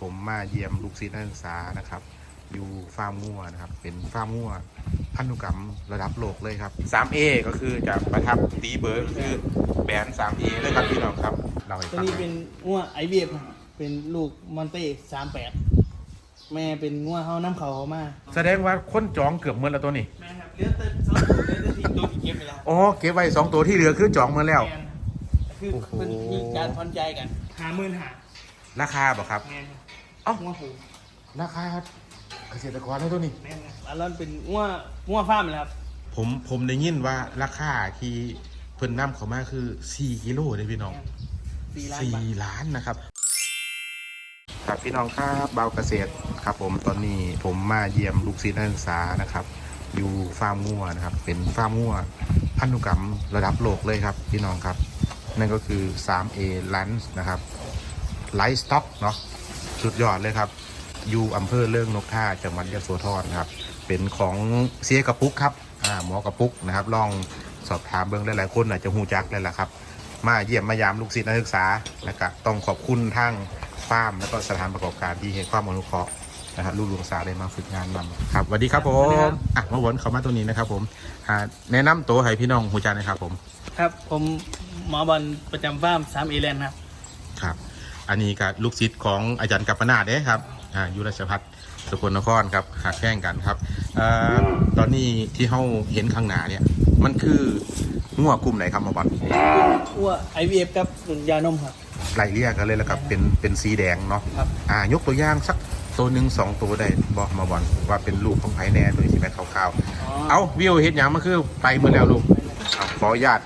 ผมมาเยี่ยมลูกศิษย์นักศึกษานะครับ อยู่ฟาร์มงัวนะครับ เป็นฟาร์มงัวพันธุกรรมระดับโลกเลยครับ 3A ก็คือจะประทับตีเบอร์ก็คือแบรนด์ 3A เลยครับพี่น้องครับเราให้ตัวฟังนี้หน่เป็อยนงัวไอเบียบเป็นลูกมอนเต้สามแปดแม่เป็นงัวเฮาน้ำเขาเขามาแสดงว่าคนจองเกือบหมดแล้วตัวนี้ แม่ครับเลือดเต้นสองตัวเลือดเต้นทีตัวที่เก็บไปแล้วอ๋อ เก็บไว้สองตัวที่เหลือคือจองหมาแล้วแม่นคือโอ้โหเป็นมีการพอนใจกันหาหมื่นหา ราคาบ่ครับ แม่นครับเอ้า งัวผูราคาเกษตรกรให้ตัวนี้ แม่นครับอันนั้นเป็นงัวงัวฟาร์มเลยครับผมผมได้ยินว่าราคาที่เพิ่นนำเข้ามาคือ 4กิโลเลยพี่น้อง สี่ล้านสี่บาท ล้านนะครับ ครับพี่น้องครับเบาเกษตรครับ ผมตอนนี้ผมมาเยี่ยมลูกศิษย์นักศึกษานะครับ อยู่ฟาร์มงัวนะครับ เป็นฟาร์มงัวพันธุกรรมระดับโลกเลยครับ พี่น้องครับ นั่นก็คือ 3A Lunch นะครับ ไลฟ์สต็อกเนาะสุดยอดเลยครับ อยู่อำเภอเรื่องนกท่าจังหวัดยะโสธรครับ เป็นของเสียกระปุกครับอ่าหมอกระปุกนะครับ ลองสอบถามเบื้องหลายๆคนอาจจะหูจักเลยแหละครับ มาเยี่ยมมายามลูกศิษย์นักศึกษานะครับต้องขอบคุณทั้งฟาร์มแล้วก็สถานประกอบการที่ให้ความอนุเคราะห์นะครับลูกศึกษาได้มาฝึกงานนำครับสวัสดีครับผมอะมาวนเขามาตัวนี้นะครับผมอ่าแนะนำตัวให้พี่น้องหูจักหนะครับผม ครับ ผมหมอบอลประจำฟาร์มสามเอแลนด์ครับ ครับ อันนี้ก็ลูกศิษย์ของอาจารย์กัปปนาดเด้ครับอ่ายุรชพัฒน์สกลนครครับหักแข่งกันครับเอ่อตอนนี้ที่เขาเห็นข้างหน้าเนี่ย มันคืองัวกลุ่มไหนครับหมาบอลงัวไอเบียบกับยานมครับไล่เรียกกันเลยแล้วครับเป็นเป็นสีแดงเนาะครับอ่ายกตัวอย่างสักตัวหนึ่งสองตัวได้บอกมาบอลว่าเป็นลูกของไผ่แน่โดยสิแม่ขาวๆเอาวิวเฮ็ดหยังมาคือไปเมื่อแล้วลูกเอาขออนุญาต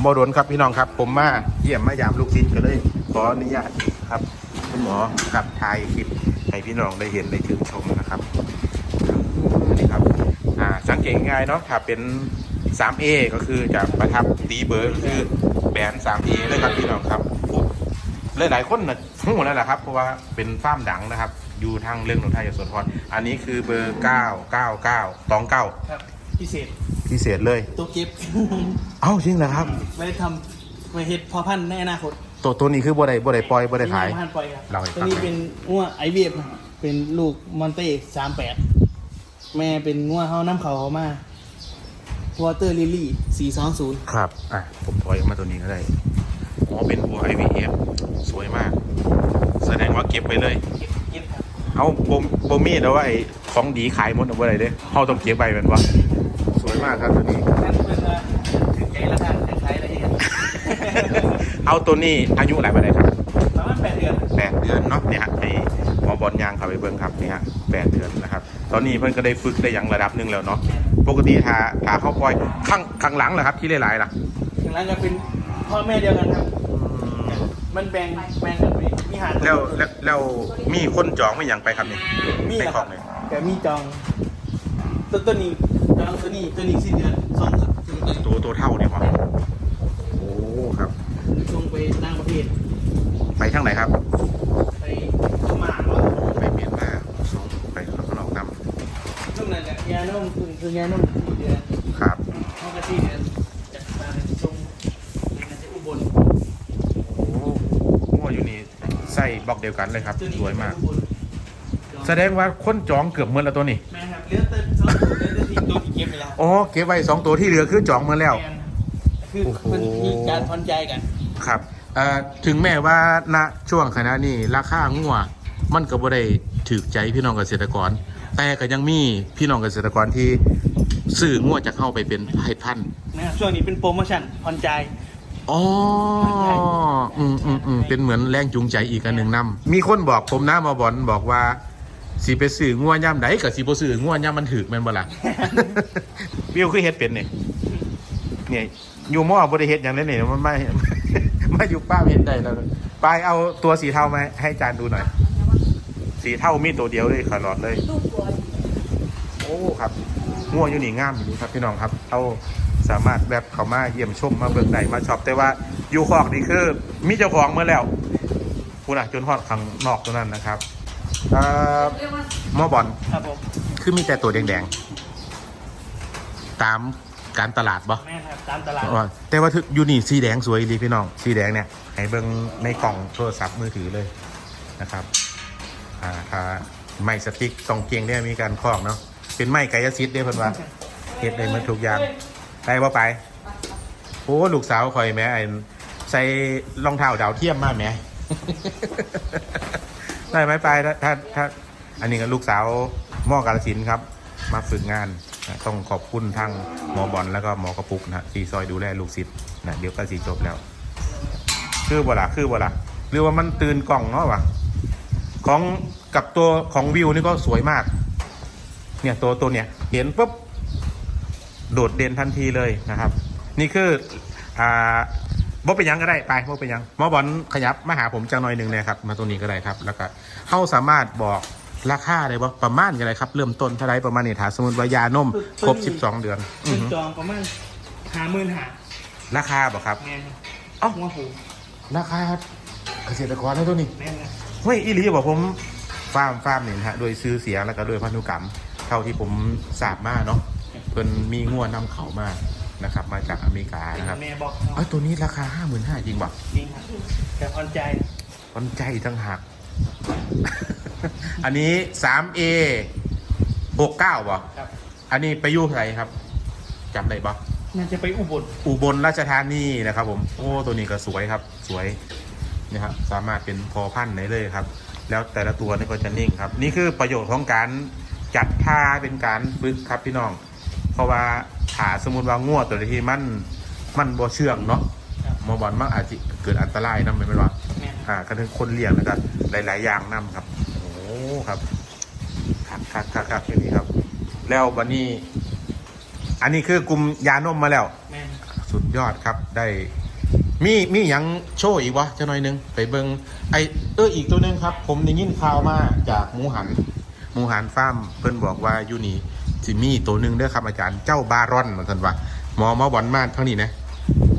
โมดนครับพี่น้องครับ ผมมาเยี่ยมมายามลูกศิษย์ก็เลยข ออนุญาตครับ คุณหมอครับถ่ายคลิปให้พี่น้องได้เห็นได้ชื่นชมนะครับนี่ครับอ่าสังเกตง่ายๆเนาะถ้าเป็น 3A ก็คือจะประทับตีเบอร์ก็คือแบรนด์ 3A เลยครับพี่น้องครับหลายๆคนนะทั้งหมดแล้วแหละครับ เพราะว่าเป็นฟาร์มดังนะครับ อยู่ทางเรื่องหนองไทยยโสธรอันนี้คือเบอร์999ตองเก้าครับพิเศษพิเศษเลยตัวเก็บ เอ้าจริงเหรอครับ ไว้ทำไว้เห็ดพอพันธุ์ในอนาคต ตัวตัวนี้คือบ่ได้บ่ได้ปล่อยบ่ได้ขายนี่พันธุ์ปล่อยครับเล่าให้ฟัง ตัวนี้เป็นงัวไอเบียบเป็นลูกมอนเต้สามแปดแม่เป็นงัวเฮาน้ำเขาเขามาวอเตอร์ลิลี่สี่สองศูนย์ครับ อะ ผมถอยออกมาตัวนี้ก็ได้อ๋อเป็นหัว IVF สวยมาก แสดงว่าเก็บไปเลย เก็บเก็บครับเอาโบโบมีดเอาไว้ของดีขายหมดเอาไว้เลยเด้เขาต้องเก็บไปเป็นวะสวยมากครับตัวนี้ นั่นเป็นว่าถึงใจราคาจะใช้อะไรเงี้ย เอาตัวนี้อายุอะไรไปเลยครับประมาณแปดเดือนแปดเดือนเนาะเนี่ยฮะไอหมอบอลยางขับไปเบิ้งครับเนี่ยฮะแปดเดือนนะครับ ตอนนี้เพิ่นก็ได้ฝึกได้อย่างระดับหนึ่งแล้วเนาะปกติถ้าถ้าเข้าปล่อยข้างข้างหลังเหรอครับ ที่หลายๆล่ะถึงนั้นก็เป็นพ่อแม่เดียวกันครับ มันแบ่งแบ่งกันไปมีหาแล้วแล้วแล้วมีคนจองไม่อย่างไปครับนี่มีในนะขคอรังบเลยแต่มีจองตัวตัวนี้จองตัวนี้ตัวนี้สิ้นเดือนสองครับตัวนี้ตัวตัวเท่าเนี่ยมั้งโอ้ครับ ส่งไปต่างประเทศ ไปทางไหนครับไปพม่าหรอไปเมียนมาส่งไปข้างนอกนช่วงนั้นแหละยานุ่มคือคือยานุ่มสี่เดือนำครับห้องกะทิเดือนจากมาส่งในจะอุบลโอ้งัวอยู่นี่ใส่บล็อกเดียวกันเลยครับ ตัวนี้สวยมาก อุบลแสดงว่าคนจองเกือบหมดแล้วตัวนี้ แม่ครับเลือดเต้นสองตัวเลือดเต้นทีตัวที่เก็บไปแล้วอ๋อเก็บไว้สองตัวที่เหลือคือจองหมาแล้ว แม่นคือโอ้โหมันมีการพอนใจกันครับ เอ่อถึงแม้ว่าณช่วงขณะนี้ราคางัวมันก็บ่ได้ถือใจพี่น้องเกษตรกร แต่ก็ยังมีพี่น้องเกษตรกรที่ซื้องัวจะเข้าไปเป็นไผ่พันธุ์นะครับช่วงนี้เป็นโปรโมชั่นพอนใจอ๋ออืมอืมอืมเป็นเหมือนแรงจูงใจอีกอันหนึ่งนํมีคนบอกผมนะมาบอลบอกว่าสิไปซื้องัวย่ำใดกับสิบ่ซื้องัวย่ำมันถึกแม่นบ่ล่ะ วิวคือเฮ็ดเป็นนี่เนี่ยอยู่หม้อบ่ได้เฮ็ดหยังเลยนี่มันไม่ มาอยู่ป้าเฮ็ดได้แล้วไปเอาตัวสีเทามาให้อาจารย์ดูหน่อย สีเทามีตัวเดียวเลยขลอดเลย โอ้ครับงัวอยู่นี่งามอยู่ครับพี่น้องครับ เอาสามารถแบบเขามาเยี่ยมชมมาเบิ่งได้มาชอบแต่ว่าอยู่คอกนี่คือ มีเจ้าของเมื่อแล้วคุณอะจนฮอดข้างนอกตัวนั้นนะครับเอ่อหมอบอลครับผมคือมีแต่ตัวแดงๆ ตาม การตลาดบ่แม่ครับตามตลาดอ๋อแต่ว่าถึกอยู่นี่สีแดงสวยดีพี่น้อง สีแดงเนี่ยให้เบิ่งในกล่องโทรศัพท์มือถือเลยนะครับ อ่าอ่าไม้สติ๊กตองเกียงเนี่ยมีการคล้องเนาะ เป็นไม้กายสิทธิ์เด้เพิ่นว่าเฮ็ดได้หมดทุกอย่างได้บ่ไป โอ้ลูกสาวข่อยแหม่ไอ้ใส่รองเท้าดาวเทียมมาแหมได้ไหมไปถ้าถ้าถ้า อันนี้ก็ลูกสาวหมอกาลสินธุ์ครับ มาฝึกงานนะ ต้องขอบคุณทางหมอบอลแล้วก็หมอกระปุกนะที่ซอยดูแลลูกศิษย์นะเดี๋ยวก็สีจบแล้ว คือบ่ล่ะคือบ่ล่ะหรือว่ามันตื่นกล่องเนาะวะของกับตัวของวิวนี่ก็สวยมาก เนี่ยตัวตัวเนี่ยเห็นปุ๊บโดดเด่นทันทีเลยนะครับ นี่คืออ่าบ่เป็นยังก็ได้ไปบ่เป็นยังหมอบอลขยับมาหาผมจังหน่อยหนึ่งเลยครับ มาตรงนี้ก็ได้ครับ แล้วก็เขาสามารถบอก ราคาได้บ่ประมาณกันเลยครับ เริ่มต้นเท่าไรประมาณนี้ถ้าสมมติว่ายานมครบ12เดือนอือเป็นหือจองประมาณหาหมื่นหาราคาบ่ครับ แม่นเอ้า หัวหูราคาเกษตรกรได้ตัวนี้แม่นนะเฮ้ยอีหลีบอกผมฟาร์มฟาร์มนี่นะฮะโดยซื้อเสียงแล้วก็โดยพันธุกรรม เท่าที่ผมทราบมาเนาะเพิ่นมีงัวนำเขามานะครับ มาจากอเมริกานะครับแม่บอกเอ้ยตัวนี้ราคาห้าหมื่นห้าจริงป่ะจริงครับแต่พอนใจมันใจทั้งหัก อันนี้ 3A 69ป่ะครับ อันนี้ไปอยุ่ไหนครับจำได้ป่ะน่าจะไปอุบลอุบลราชธานีนะครับ ผม โอ้ ตัวนี้ก็สวยครับ สวยนี่ครับ สามารถเป็นพอพันธุ์ได้เลยครับ แล้วแต่ละตัวนี่ก็จะนิ่งครับ นี่คือประโยชน์ของการจัดท่าเป็นการฝึกครับพี่น้อง เพราะว่าถ้าสมมติว่าง่วตัวที่มันมันบ่เชื่องเนาะครับหมอบอลมันอาจจะเกิดอันตรายนะไม่เป็นว่าแม่นอ่าก็ถึงคนเลี้ยงแล้วก็หลาย ๆ อย่างนํครับ โอ้ครับคักคักคักคักอย่างนี้ครับ แล้ววันนี้ อันนี้คือกลุ่มยานมมาแล้ว แม่นสุดยอดครับได้ มีมีหยังโชว์อีกวะจะหน่อยหนึงไปเบิงไอเอออีกตัวหนึงครับ ผมได้ยินข่าวมาจากหมูหันหมูหันฟาร์มเพิ่นบอกว่าอยู่นี่สิมีตัวหนึ่งเด้อครับอาจารย์เจ้าบารอนเหมือนกันว่าหมอหมอบอลมาเท่านี้นะ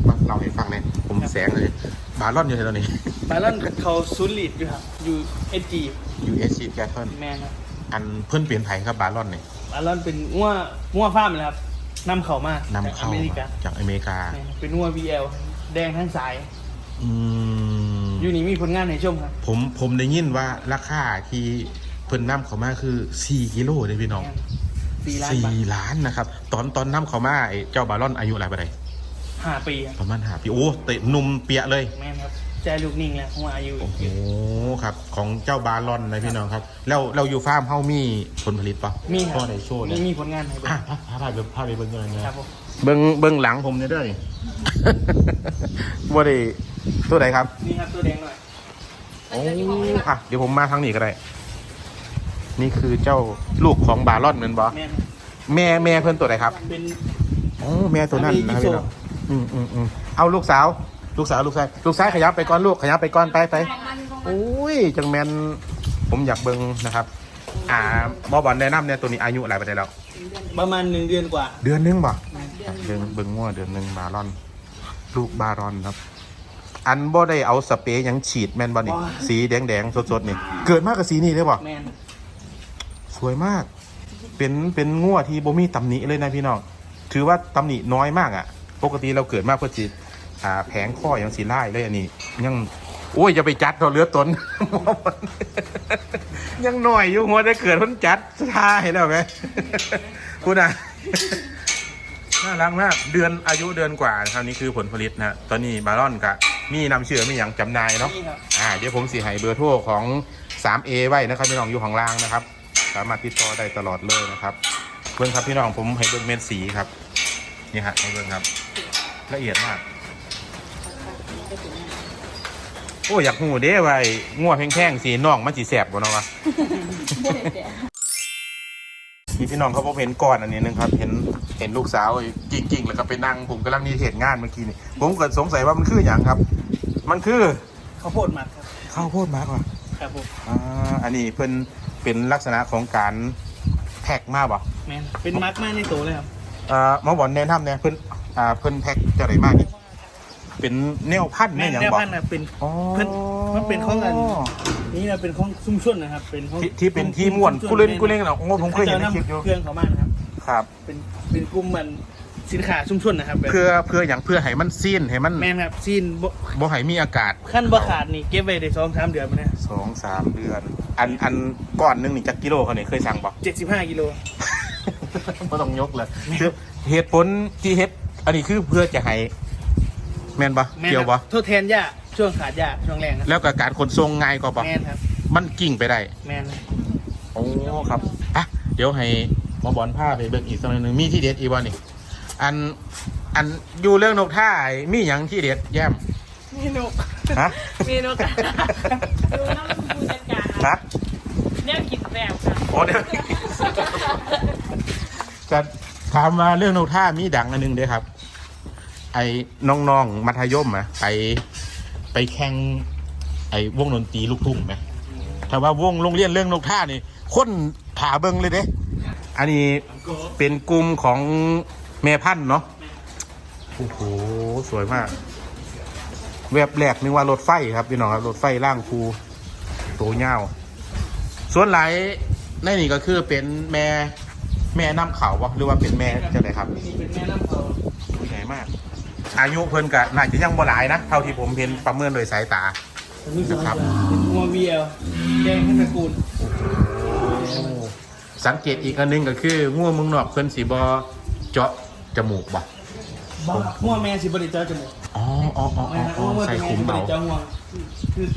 มาเราให้ฟังเนี่ยผมแสงเลยบารอนอยู่ที่ตอนนี้ บาลอนเขาซูลิดอยู่ครับ อยู่เอจี USC c a t t l e แม่นครับอันเพิ่นเปลี่ยนไผครับบารอนเนี่ยบาลอนเป็นงัวงัวฟาร์มเลยครับนำเขามานำจากอเข้าเมริกาจากอเมริกา แม่นเป็นงัว VL แดงทั้งสาย อืม อยู่นี่มีผลงานในชมครับผมผมได้ยินว่าราคาที่เพิ่นนำเขามาคือ 4กิโลเลยพี่น้อง สี่ล้านสี่บาทล้านนะครับ ตอนตอนนำเขามาไอ้เจ้าบารอนอายุอะไรไปไหนห้าปีครับประมาณหาปีโอ้เตะหนุ่มเปียเลย แม่นครับ ใจลูกนิ่งแล้วหัวอายุโอ้โหครับ ของเจ้าบารอนนะพี่น้องครับ แล้วเราอยู่ฟาร์มเฮามีผลผลิตปะมีคพ่รัอบได้โชว์เลมียมีผลงานให้เบิ่อะงพาพาพาไปพาไปเบิ้งกันเลยครับผมเบิ้งเบิ้งหลังผมเนี่ยเด้วยบ่ได้ตัวไหนครับ นี่ครับตัวแดงหน่อยโอ้อะเดี๋ยวผมมาทางนี้ก็ได้ นี่คือเจ้าลูกของบารอนเหมือนบอแม่นแม่แม่เพื่อนตัวไหนครับเป็น โอ้แม่ตัวนั้นอันนี้นะอีโซพี่น้องอืมอืมอืมเอาลูกสาว ลูกสาวลูกชายลูกชายขยับไปก่อนลูกขยับไปก่อนไปไปโอ้ยจังแมนผมอยากเบิ่งนะครับ อ่าบอบอลแนะนำเนี่ยตัวนี้อายุอะไรไปได้แล้ว ประมาณหนึ่งเดือนกว่า เดือนหนึงบ่เดือนเบิ่งงัวเดือนหนึงบารอน ลูกบารอนครับ อันบ่ได้เอาสเปรย์ยังฉีดแมนบ่นี่ว้าสีแดงๆสดๆนี่เกิดมากกับสีนี่เลยบ่สวยมาก เป็นเป็นงัวที่บ่มีตำหนิเลยนะพี่น้องถือว่าตำหนิน้อยมากอะ ปกติเราเกิดมากเพื่อจิต อ่าแผงข้ออย่างสีไล่เลยอันนี้ ยังโอ้ยจะไปจัดเราเลือดตน ยังหน่อยอยู่หัวได้เกิดเพ้นจัดสุดท้ายแล้วไหมคุณอะน่ารักมากเดือนอายุเดือนกว่านะครับนี่คือผลผลิตนะฮะตอนนี้บารอนกับมีนำเชื่อมีอย่างจำหนายเนาะนี่ครับอ่าเดี๋ยวผมสีให้เบอร์โทรของ 3A ไว้นะครับพี่น้องอยู่ของล่างนะครับ สามารถติดต่อได้ตลอดเลยนะครับเบิ้งครับพี่น้องผมให้เบิ้งเม็ดสีครับนี่ฮะให้เบิ้งครับ ละเอียดมาก โอ้อยากหูเด้ไว้ง่วแพงๆสีน่องมันสีแสบกว่าเนาะวะพี่พี่น้องเขาพบเห็นก่อนอันนี้นึงครับเห็นเห็นลูกสาวกิ่งๆแล้วก็ไปนั่งผมกำลังมีเหตุงานเมื่อกี้นี่ผมเกิดสงสัยว่ามันคืออย่างครับ มันคือข้าวโพดหมักครับข้าวโพดมากกว่าครับผมอ่าอันนี้เพิ่นเป็นลักษณะของการแพ็กมากบ่แม่นเป็นมักมากในตัวเลยครับอ่าหมอบอกแนะนำเนี่ยเพิ่นอ่าเพิ่นแพ็กจะไรมากนี่ เป็นแนวพันธุ์แม่แม่นหยังแนวบอกพันธุ์นะเป็นอ๋อ เพิ่นมันเป็นของอันนี่นะเป็นของซุ่มชุ่นนะครับ เป็นของที่ที่เป็นที่ม่วนกูเล่นกูเล่นเหรอโอ้ผมเคยเห็นในคลิปอยู่ เครื่องเขามากนะครับ ครับ เป็นเป็นกลุ่มมันสินค้าซุ่มชุ่นนะครับแบบเพื่อเพื่ออย่างเพื่อให้มันซีนให้มันแม่นครับซีนบ่บ่ให้มีอากาศขั้นบ่ขาดนี่เก็บไว้ได้สองสามเดือนมาเนี่ยสองสามเดือน อันอันก้อนหนึงนี่จักกิโลเขาเนี่ยเคยสั่งบอก เจ็ดสิบห้ากิโลไม่ต้องยกเลยคือเหตุผลที่เฮ็ดอันนี้คือเพื่อจะให้ แมนปะแม่นเกี่ยวครัปะบทดแทนหญ้าช่วงขาดหญ้าช่วงแรงครับแล้วก็การขนส่งง่ายกว่าปะแมนครับมันกิ่งไปได้แมนโอ้ครับอะเดี๋ยวให้หมอบอลผ้าไปเบิ่งอีกสักหนึ่งมีที่เด็ดอีกวันนี่ อันอันอยู่เรื่องนกท่าไอ้มีอย่างที่เด็ดแย้มเมนูฮะเมนูกันดูน้ำผู้จัดการฮะเนี่ยกินแบบค่ะโอ้เดี๋ยวจะถามมาเรื่องนกท่ามีดังอันหนึงเด้อครับ ไอ้น้องๆมัธยมอะไปไปแข่งไอ้วงดนตรีลูกทุ่งไหมถ้าว่าวงโรงเรียนเรื่องนกท่านี่คนถาเบิงเลยเด้ อันนี้เป็นกลุ่มของแม่พันธุ์เนาะ โอ้โห สวยมาก แวบแรกนึกว่ารถไฟครับพี่น้องครับ รถไฟล่างคูโตเง่าวส่วนหลายในนี่ก็คือเป็นแม่แม่น้ำเขาวะหรือว่าเป็นแม่จะไหนครับนี่เป็นแม่น้ำเขาตัวใหญ่มาก อายุเพิ่นกะน่าจะยังบ่หลายนะ เท่าที่ผมเห็นประเมินโดยสายตาผมมีสองครับ เป็นงัวเวียแดงขึ้นตระกูลสังเกตอีกอันหนึงก็คือง่วงมึงนอกเพิ่นสีบอเจาะจมูกบ่บ้างัวแม่สิบริจาคจมูกอ๋ออ๋ออ๋อแม่อ๋องัวใส่แม่ขุมสิบเบาริจาคงัวคือ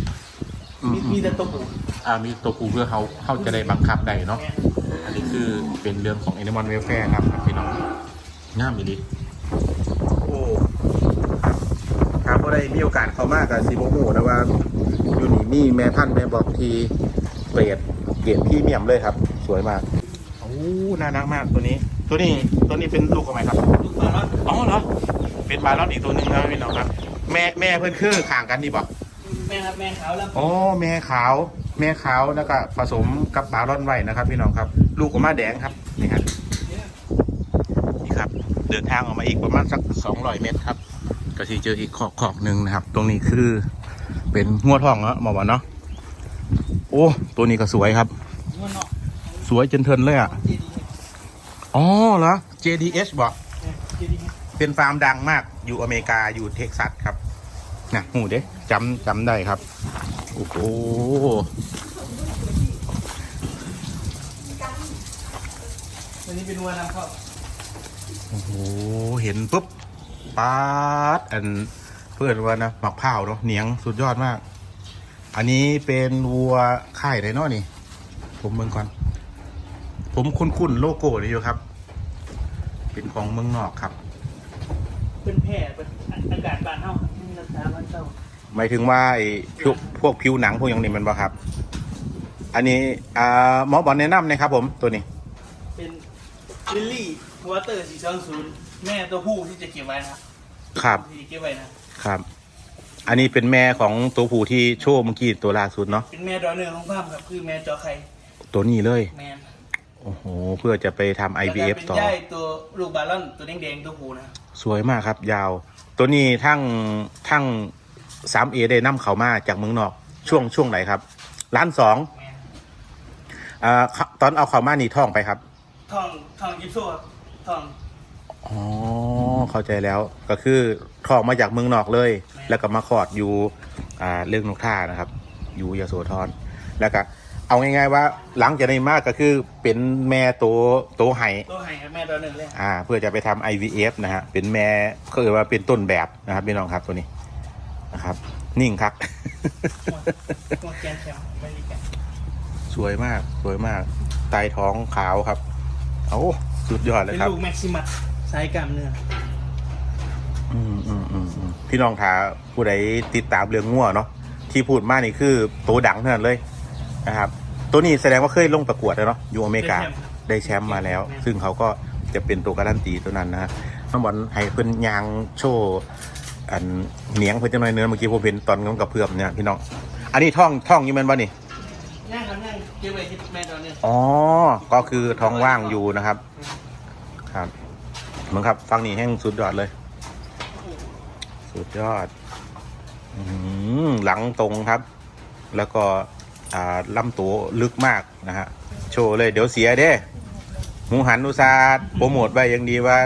อืมมีมีแต่ตัวปูอ่ามีตัวกูเพื่อเขาเขาจะได้บังคับได้เนาะแม่อันนี้คือเป็นเรื่องของ Animal Welfare ครับพี่น้องง่ามอีดีโอ้ครับพอ ได้มีโอกาสเข้ามากกับซีโบโมนะว่าอยู่นี่มีแม่พันธุ์แม่บอกทีเกรดเกรดพรี่เมียมเลยครับ สวยมากโอ้น่ารักมากตัวนี้ ตัวนี้ตัวนี้เป็นลูกของไหมครับลูกปลาเนาะอ๋อเหรอเป็นบาลอนอีกตัวหนึ่งนะพี่น้องครับ แม่แม่เพื่อนคือข่างกันดีบอกแม่ครับแม่ขาวแล้วอ๋อแม่ขาว แม่ขาวแล้วก็ผสมกับบาลอนไว้นะครับ พี่น้องครับ ลูกออกมาแดงครับนี่ครับนี่ครับ เดินทางออกมาอีกประมาณสักสองร้อยเมตรครับ ก็ที่เจออีกขอกขอกหนึ่งนะครับ ตรงนี้คือเป็นงัวทองเนาะหมอบอกเนาะโอ้ตัวนี้ก็สวยครับงัวเนาะสวยจนเทินเลยอะเจดีย์อ๋อเหรอ JDH บอกเจดีย์เป็นฟาร์มดังมากอยู่อเมริกาอยู่เท็กซัสครับนะหูเด้จำจำได้ครับ โอ้โหอันนี้เป็นวัวนำเข้าโอ้โห เห็นปุ๊บ ป๊าดอันเพื่อนว่านะหมักเผาวเนาะเหนียงสุดยอดมาก อันนี้เป็นวัวค่ายไดโน่นี่ ผมเมืองก่อน ผมคุ้นๆโลโก้นี่อยู่ครับ เป็นของเมืองนอกครับเป็นแพร่เป็นอากาศบ้านเฮาครับนี่รักษาบ้านเฮาหมายถึงว่าไอ้พวกพวกผิวหนังพวกอย่างนี้มันบ่ครับ อันนี้อ่าหมอบอลแนะนำนะครับผมตัวนี้ เป็นลิลลี่วอเตอร์สี่สองศูนย์ แม่ตัวผู้ที่จะเก็บไว้นะครับครับที่เก็บไว้นะครับ อันนี้เป็นแม่ของตัวผู้ที่โชว์เมื่อกี้ตัวล่าสุดเนาะเป็นแม่ดอเนอร์ของฟาร์มครับคือแม่จอไข่ตัวนี้เลยแม่นโอ้โห เพื่อจะไปทำ IVF แล้วก็ต่อเป็นย่ายตัวลูกบาลอนตัวแดงๆตัวผู้นะสวยมากครับ ยาว ตัวนี้ทั้งทั้งสามเอได้นำเขามาจากเมืองนอก ช่วงช่วงไหนครับล้านสองแม่นอ่าตอนเอาเขามานี่ท่องไปครับทองทองยิปโซ่ครับทอง อ๋อเข้าใจแล้วก็คือทองมาจากเมืองนอกเลย แล้วก็มาคลอดอยู่อ่าเรื่องนกท่านะครับ อยู่ยโสธรแล้วก็เอาง่ายๆว่าหลังจากนี้มากก็คือเป็นแม่โตโตไห้ตัวไห่ครับแม่ดอเนอร์เลยอ่า เพื่อจะไปทำ IVF นะฮะเป็นแม่เขาเรียกว่าเป็นต้นแบบนะครับพี่น้องครับตัวนี้นะครับ นิ่งครับหัวแกนแชมป์อเมริกันสวยมากสวยมากไตท้องขาวครับโอ้สุดยอดเลเป็ยนครับ ลูกแม็กซิมัส สายกล้ามเนื้ออืมอืมอืมอืมพี่น้องถาผู้ใดติดตามเรื่องง่วเนาะที่พูดมานี่คือตัวดังเท่านั้นเลยนะครับ ตัวนี้แสดงว่าเคยลงประกวดแล้วเนาะอยู่อเมริกาได้แชมป์มาแล้ว ซึ่งเขาก็จะเป็นตัวการันตีตัวนั้นนะฮะน้องบอลให้เพิ่นยางโชว์อันเหนียงเพิ่นจังหน่อยเนื้อเมื่อกี้ผมเห็นตอนนั้นกับเพื่อมเนี่ยพี่น้อง อันนี้ท่องท่องอยู่แมันบ่นี่ย่างครับย่างเก็บไว้ที่แม่ดอเนอร์อ๋อ ก็คือท้องว่างอยู่นะครับครับเห มือนครับ ฟังนี่แห้งสุดยอดเลย สุดยอดอหลังตรงครับ แล้วก็ลำตัวลึกมากนะฮะ โชว์เลยเดี๋ยวเสียเด้หมูหันอุตสาห์โปรโมทไว้ยังดีว่า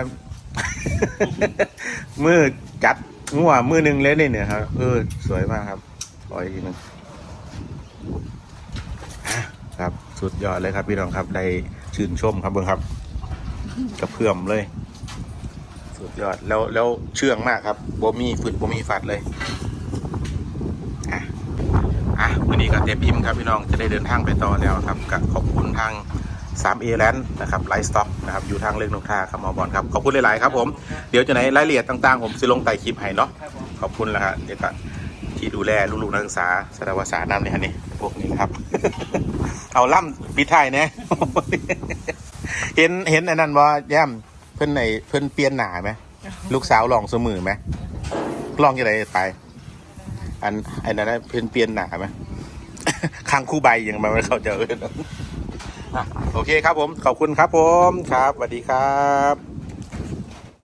มือจัดงัวมือหนึ่งเลยเนี่ยครับเออสวยมากครับขออีกทีนึงครับ สุดยอดเลยครับพี่น้องครับได้ชื่นชมครับเบิ้งครับ กระเพื่อมเลย สุดยอดแล้วแล้วเชื่องมากครับบมีฝืดบมีฟัดเลยอะอะวันนี้ก็เต็มอิ่มครับพี่น้องจะได้เดินทางไปต่อแล้วครับกับขอบคุณทาง 3A Land นะครับไลฟ์สต็อกนะครับอยู่ทางเรื่องนกทาครับหมอบอลครับขอบคุณหลาย ๆ ครับผมเดี๋ยวจะไหนรายละเอียดต่าง ๆ ผมจะลงใต้คลิปให้เนาะขอบคุณแล้วครับเดี๋ยวก็ที่ดูแลลูกๆนักศึกษาสถาบันศาสตร์น้ำเนี่ยฮะนี่พวกนี้นะครับ เอาล่ำปิดท้ายนี่ยเห็นเห็นอันนั้นว่าแย่ำ เพิ่นไหนเพิ่นเปลี่ยนหนาไหมลูกสาวลองเสมอไหมลองยังไงไป อันอันนั้นเพิ่นเปลี่ยนหนาไหมคางคู่ใบยังมาไม่เข้าเจอโอเคครับผม ขอบคุณครับผมครับสวัสดีครับ